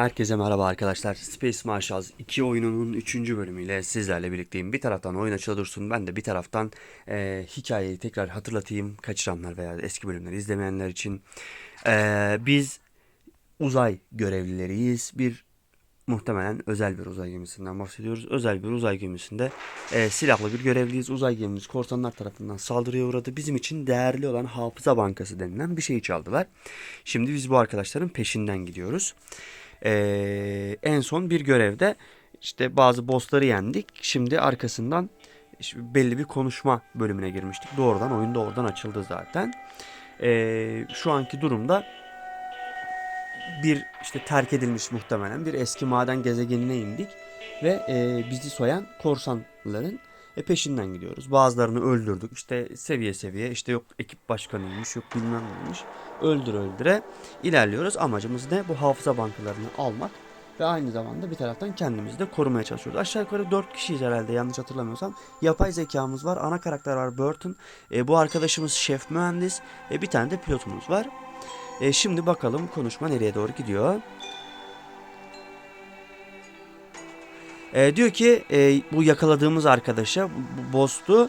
Herkese merhaba arkadaşlar. Space Marshals 2 oyununun 3. bölümüyle sizlerle birlikteyim. Bir taraftan oyun açılı dursun. Ben de bir taraftan e, hikayeyi tekrar hatırlatayım. Kaçıranlar veya eski bölümleri izlemeyenler için. E, biz uzay görevlileriyiz. Bir muhtemelen özel bir uzay gemisinden bahsediyoruz. Özel bir uzay gemisinde e, silahlı bir görevliyiz. Uzay gemimiz korsanlar tarafından saldırıya uğradı. Bizim için değerli olan hafıza bankası denilen bir şeyi çaldılar. Şimdi biz bu arkadaşların peşinden gidiyoruz. E, en son bir görevde işte bazı bossları yendik. Şimdi arkasından belli bir konuşma bölümüne girmiştik. Doğrudan oyunda oradan açıldı zaten. E, şu anki durumda bir işte terk edilmiş muhtemelen bir eski maden gezegenine indik ve e, bizi soyan korsanların e, peşinden gidiyoruz. Bazılarını öldürdük. İşte seviye seviye işte yok ekip başkanıymış yok bilmem neymiş. Öldür öldüre ilerliyoruz. Amacımız ne? Bu hafıza bankalarını almak ve aynı zamanda bir taraftan kendimizi de korumaya çalışıyoruz. Aşağı yukarı 4 kişiyiz herhalde yanlış hatırlamıyorsam. Yapay zekamız var. Ana karakter var Burton. E, bu arkadaşımız şef mühendis. E, bir tane de pilotumuz var. E, şimdi bakalım konuşma nereye doğru gidiyor. E, diyor ki e, bu yakaladığımız arkadaşa bu.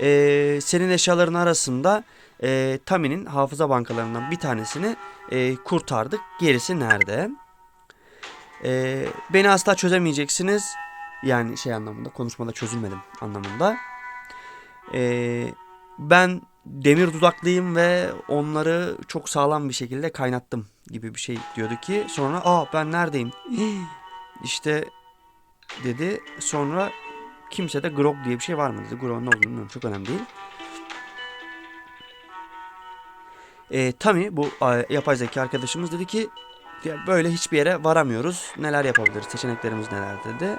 E, senin eşyaların arasında e, Tammy'nin hafıza bankalarından bir tanesini e, kurtardık. Gerisi nerede? E, beni asla çözemeyeceksiniz. Yani şey anlamında konuşmada çözülmedim anlamında. E, ben demir dudaklıyım ve onları çok sağlam bir şekilde kaynattım gibi bir şey diyordu ki sonra aa ben neredeyim işte dedi. Sonra kimse de grog diye bir şey var mı dedi. Grog'un ne olduğunu bilmiyorum çok önemli değil. E, Tami bu yapay zeka arkadaşımız dedi ki ya böyle hiçbir yere varamıyoruz. Neler yapabiliriz? Seçeneklerimiz neler? dedi.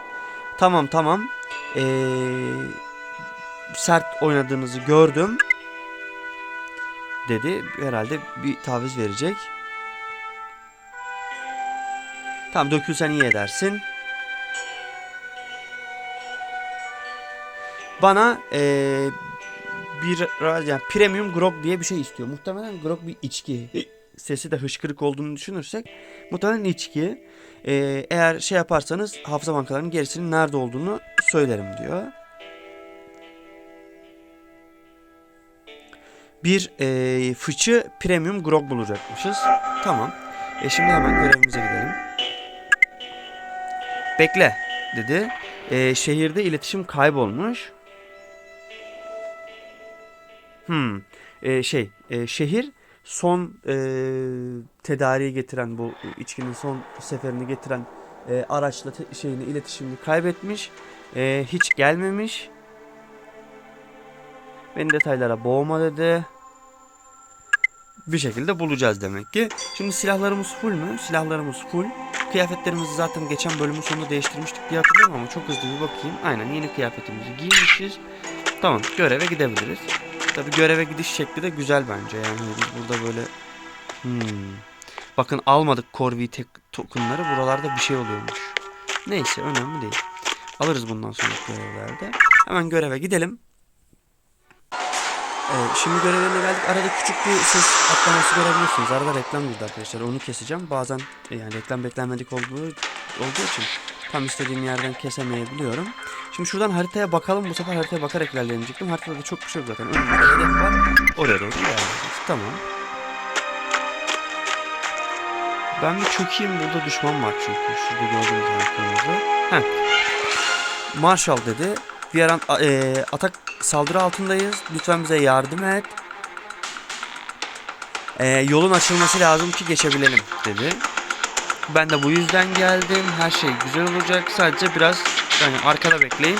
Tamam tamam. Ee, sert oynadığınızı gördüm. dedi. Herhalde bir taviz verecek. Tamam dökülsen iyi edersin. Bana eee bir yani premium grog diye bir şey istiyor. Muhtemelen grog bir içki. Sesi de hışkırık olduğunu düşünürsek muhtemelen içki. Eee, eğer şey yaparsanız hafıza bankalarının gerisinin nerede olduğunu söylerim diyor. bir e, fıçı premium grog bulacakmışız. Tamam. E şimdi hemen görevimize gidelim. Bekle dedi. E, şehirde iletişim kaybolmuş. Hmm. E, şey e, şehir son e, tedariği getiren bu içkinin son seferini getiren e, araçla te- şeyini iletişimini kaybetmiş. E, hiç gelmemiş. Beni detaylara boğma dedi. Bir şekilde bulacağız demek ki. Şimdi silahlarımız full mü? Silahlarımız full. Kıyafetlerimizi zaten geçen bölümün sonunda değiştirmiştik diye hatırlıyorum ama çok hızlı bir bakayım. Aynen yeni kıyafetimizi giymişiz. Tamam göreve gidebiliriz. Tabi göreve gidiş şekli de güzel bence yani biz burada böyle hmm. Bakın almadık Corvi tek tokenları buralarda bir şey oluyormuş. Neyse önemli değil. Alırız bundan sonraki görevlerde. Hemen göreve gidelim. Evet, şimdi görevlerine geldik. Arada küçük bir ses atlaması görebilirsiniz. Arada reklam girdi arkadaşlar. Onu keseceğim. Bazen e, yani reklam beklenmedik olduğu, olduğu için tam istediğim yerden kesemeyebiliyorum. Şimdi şuradan haritaya bakalım. Bu sefer haritaya bakarak ilerleyecektim. Haritada da çok bir şey yok zaten. Önümde hedef var. Oraya doğru ilerleyeceğiz. Tamam. Ben bir çökeyim. Burada düşman var çünkü. Şurada gördüğünüz kırmızı. Heh. Marshall dedi. Bir an e, atak saldırı altındayız. Lütfen bize yardım et. E, yolun açılması lazım ki geçebilelim dedi. Ben de bu yüzden geldim. Her şey güzel olacak. Sadece biraz yani arkada bekleyin.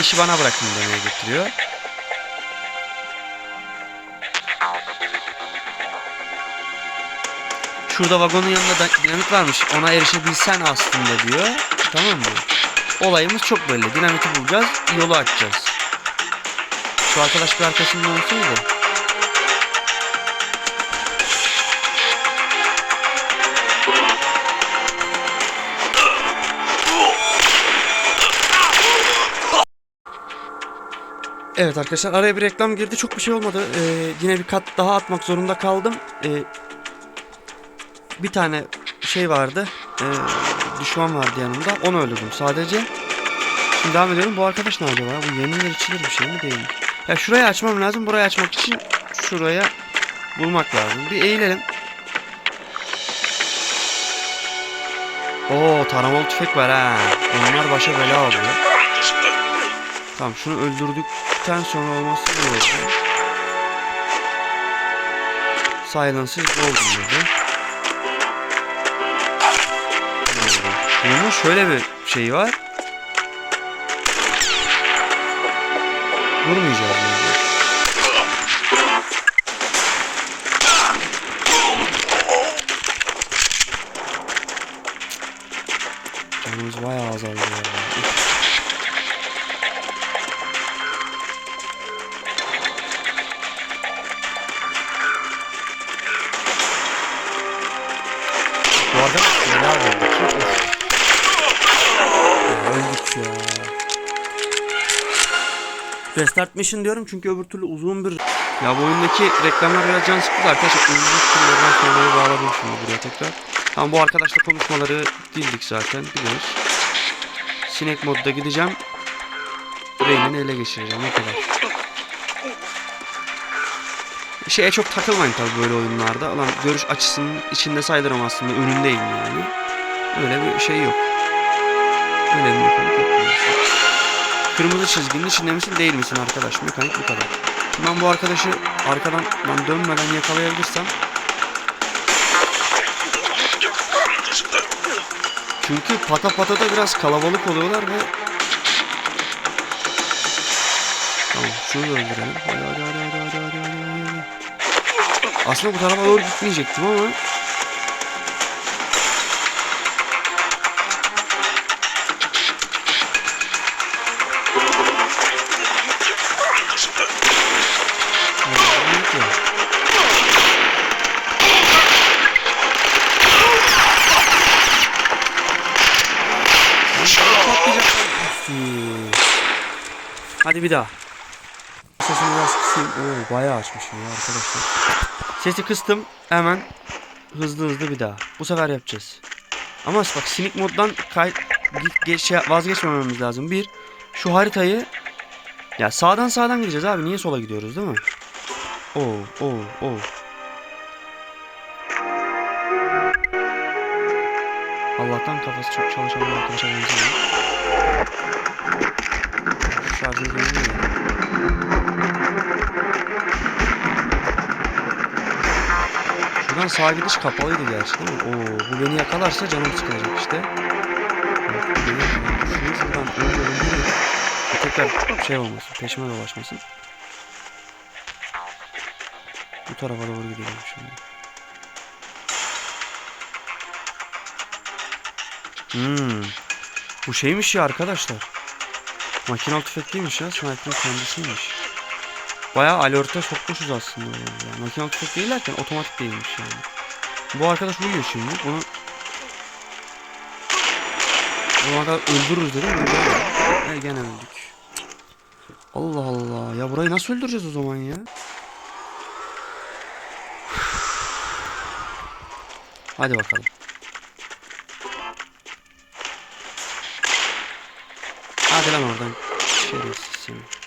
İşi bana bırakın demeye getiriyor. Şurada vagonun yanında da dinamit varmış. Ona erişebilsen aslında diyor. Tamam mı? Olayımız çok belli. Dinamiti bulacağız. Yolu açacağız. Şu arkadaş bir arkasında olsaydı. Evet arkadaşlar araya bir reklam girdi. Çok bir şey olmadı. Ee, yine bir kat daha atmak zorunda kaldım. Ee, bir tane şey vardı. e, düşman vardı yanımda. Onu öldürdüm sadece. Şimdi devam edelim. Bu arkadaş ne acaba? Bu yeniler içilir bir şey mi değil mi? Ya şurayı açmam lazım. Burayı açmak için şuraya bulmak lazım. Bir eğilelim. Oo taramalı tüfek var ha. Onlar başa bela oluyor. Tamam şunu öldürdükten sonra olması iyi oldu. Silence'ız golden dedi. Bunun şöyle bir şeyi var. Vurmayacağız yani. Canımız bayağı azaldı ya. Restart mission diyorum çünkü öbür türlü uzun bir... Ya bu oyundaki reklamlar biraz can sıktı da arkadaşlar uzun türlerden sonrayı bağladım şimdi buraya tekrar. Tamam bu arkadaşla konuşmaları dildik zaten biliyoruz. Sinek modda gideceğim. Rey'nin ele geçireceğim o kadar. Şeye çok takılmayın tabii böyle oyunlarda. Ulan görüş açısının içinde sayılırım aslında önündeyim yani. Öyle bir şey yok. Öyle bir. Kırmızı çizginin içinde misin değil misin arkadaş? Mekanik bu kadar. Şimdi ben bu arkadaşı arkadan ben dönmeden yakalayabilirsem Çünkü pata pata da biraz kalabalık oluyorlar ve Tamam şunu da öldürelim. Hadi hadi hadi hadi hadi hadi. Aslında bu tarafa doğru gitmeyecektim ama Hadi bir daha. Sesini biraz kısayım. Oo, bayağı açmışım ya arkadaşlar. Sesi kıstım. Hemen hızlı hızlı bir daha. Bu sefer yapacağız. Ama bak sinik moddan kay geç, şey- vazgeçmememiz lazım. Bir, şu haritayı ya sağdan sağdan gideceğiz abi. Niye sola gidiyoruz değil mi? Oo, oo, oo. Allah'tan kafası çok çalışan bir arkadaşa benziyor. Şarjı görünüyor. Şuradan sağa gidiş kapalıydı gerçi değil mi? Oo, bu beni yakalarsa canım sıkılacak işte. Evet. Şunu şuradan önce öldürüyor. Tekrar şey olmasın, peşime dolaşmasın. Bu tarafa doğru gidelim şimdi. Hmm. Bu şeymiş ya arkadaşlar. Makinalı tüfek değilmiş ya. Sniper'ın kendisiymiş. Bayağı alerta sokmuşuz aslında. Yani. Makinalı tüfek değillerken otomatik değilmiş yani. Bu arkadaş uyuyor şimdi. Bunu Buna kadar öldürürüz dedim. E gene öldük. Allah Allah. Ya burayı nasıl öldüreceğiz o zaman ya? Hadi bakalım. Hadi lan oradan. Şerefsiz seni.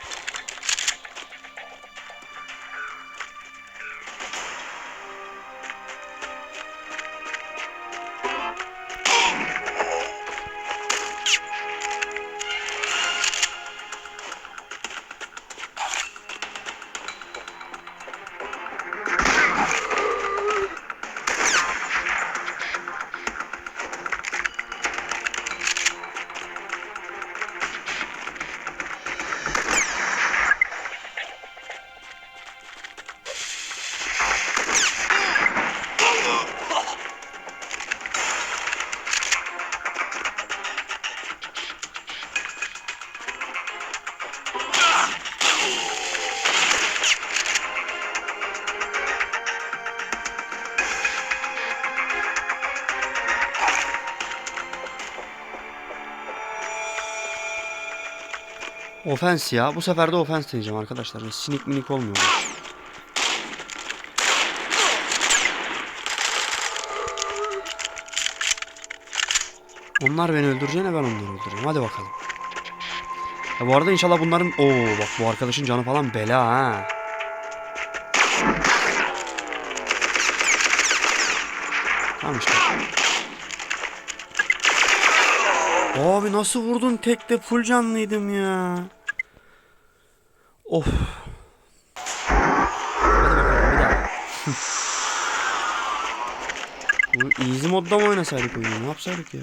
Ofens ya. Bu sefer de ofens diyeceğim arkadaşlar. Sinik minik olmuyor. Onlar beni öldüreceğine ben onları öldüreceğim. Hadi bakalım. Ya bu arada inşallah bunların... Oo bak bu arkadaşın canı falan bela ha. Tamam işte. Abi nasıl vurdun tekte full canlıydım ya. Of. Hadi bakalım bir daha. Bu easy modda mı oynasaydık oyunu? Ne yapsaydık ya?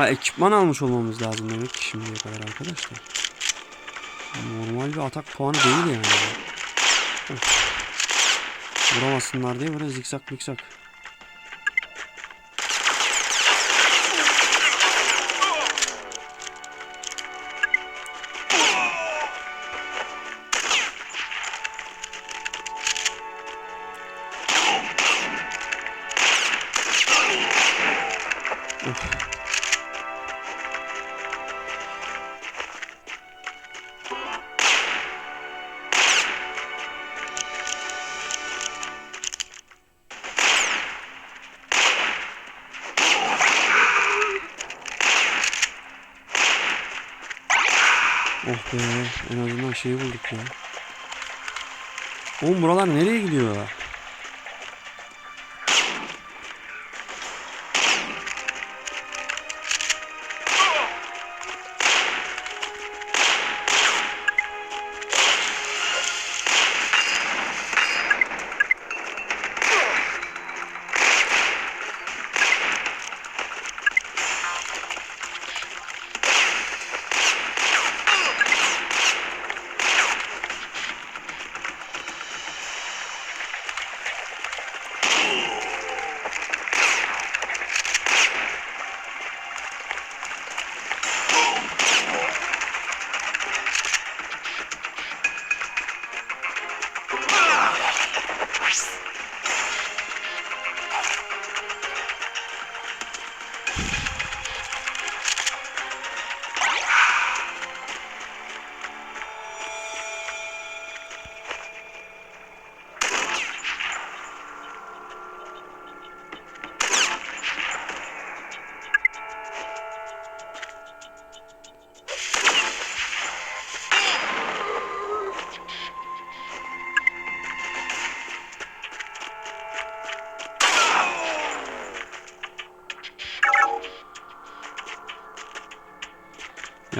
Baya ekipman almış olmamız lazım demek ki şimdiye kadar arkadaşlar. Normal bir atak puanı değil yani. Of. Vuramasınlar diye böyle zikzak mikzak. Oh be en azından şeyi bulduk ya. Oğlum buralar nereye gidiyor?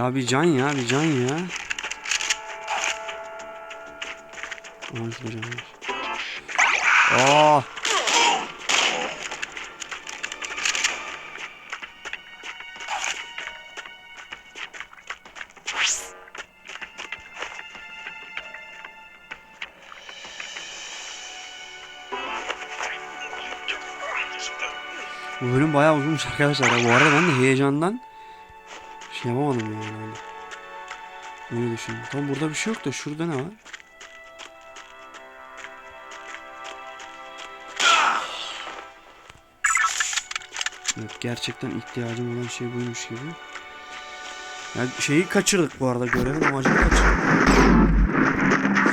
Ya bir can ya bir can ya. Şurada can var. Aa! Bu bölüm bayağı uzunmuş arkadaşlar. Bu arada ben de heyecandan şey yapamadım yani. Öyle. Öyle düşündüm. Tam burada bir şey yok da şurada ne var? Evet, gerçekten ihtiyacım olan şey buymuş gibi. Yani şeyi kaçırdık bu arada görevin amacını kaçırdık.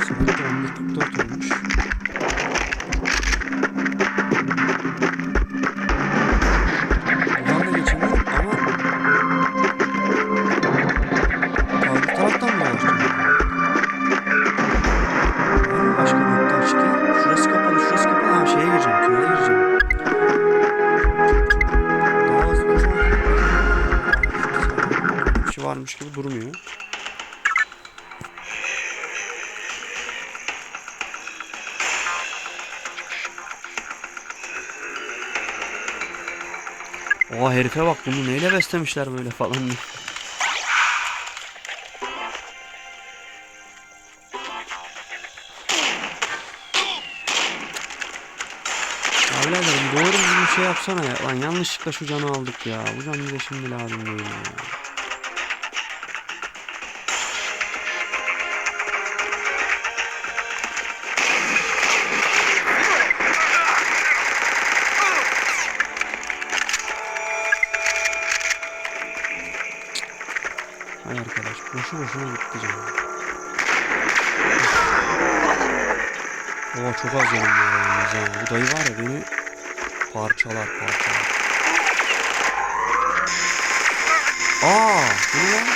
Saat 11.44 olmuş. Oha herife bak bunu neyle beslemişler böyle falan biraderim doğru bir şey yapsana ya. Lan yanlışlıkla şu canı aldık ya. Bu can bize şimdi lazım değil ya. Boşuna gitti canım. Oo çok az canım var yalnız ya. Bu dayı var ya beni parçalar parçalar. Aa, bu ne lan?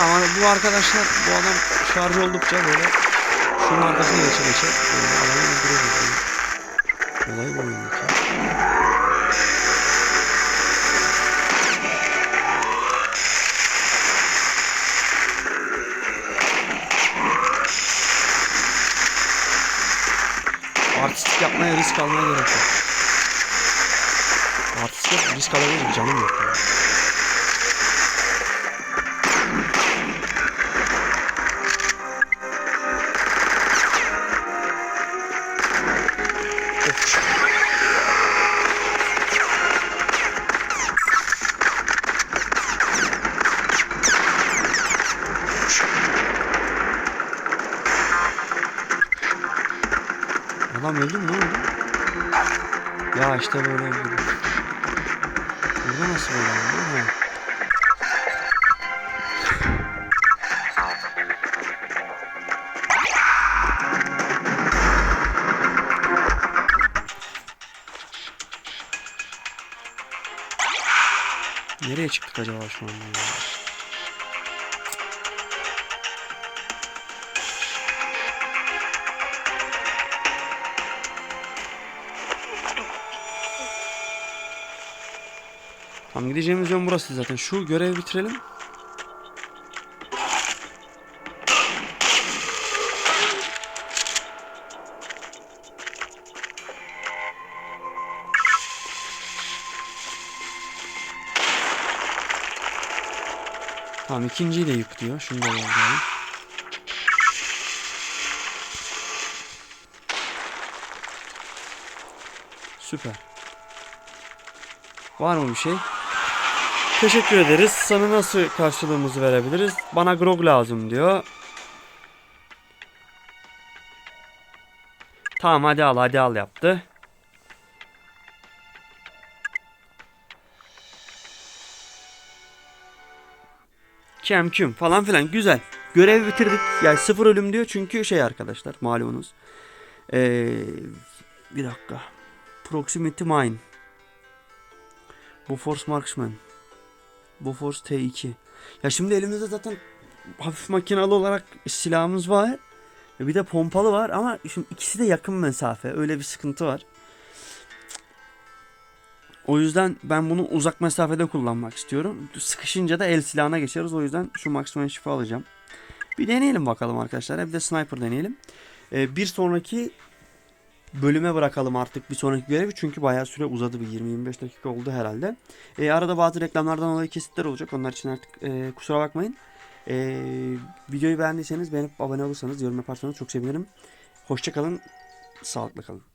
Tamam bu arkadaşlar bu adam şarj oldukça böyle şunun arkasına geçe geçe böyle adamı öldürüyor. Olay bu oyundaki. Artistik yapmaya risk almaya gerek yok. Artistik risk alabilir canım yok. Yani. Adam öldü mü ne oldu? Ya işte böyle öldü. Burada nasıl böyle? Ha. Nereye çıktık acaba şu anda ya? Tam gideceğimiz yön burası zaten. Şu görevi bitirelim. Tamam ikinciyi de yık diyor. Şunu da yollayalım. Süper. Var mı bir şey? Teşekkür ederiz. Sana nasıl karşılığımızı verebiliriz? Bana grog lazım diyor. Tamam hadi al hadi al yaptı. Kem küm falan filan güzel. Görev bitirdik. Yani sıfır ölüm diyor çünkü şey arkadaşlar malumunuz. Ee, bir dakika. Proximity Mine. Bu Force Marksman. Bu Force T2. Ya şimdi elimizde zaten hafif makinalı olarak silahımız var. Bir de pompalı var ama şimdi ikisi de yakın mesafe. Öyle bir sıkıntı var. O yüzden ben bunu uzak mesafede kullanmak istiyorum. Sıkışınca da el silahına geçeriz. O yüzden şu maksimum şifa alacağım. Bir deneyelim bakalım arkadaşlar. Bir de sniper deneyelim. Ee, bir sonraki bölüme bırakalım artık bir sonraki görevi. Çünkü bayağı süre uzadı. Bir 20-25 dakika oldu herhalde. Ee, arada bazı reklamlardan dolayı kesitler olacak. Onlar için artık e, kusura bakmayın. Ee, videoyu beğendiyseniz beğenip abone olursanız, yorum yaparsanız çok sevinirim. Hoşçakalın. Sağlıkla kalın.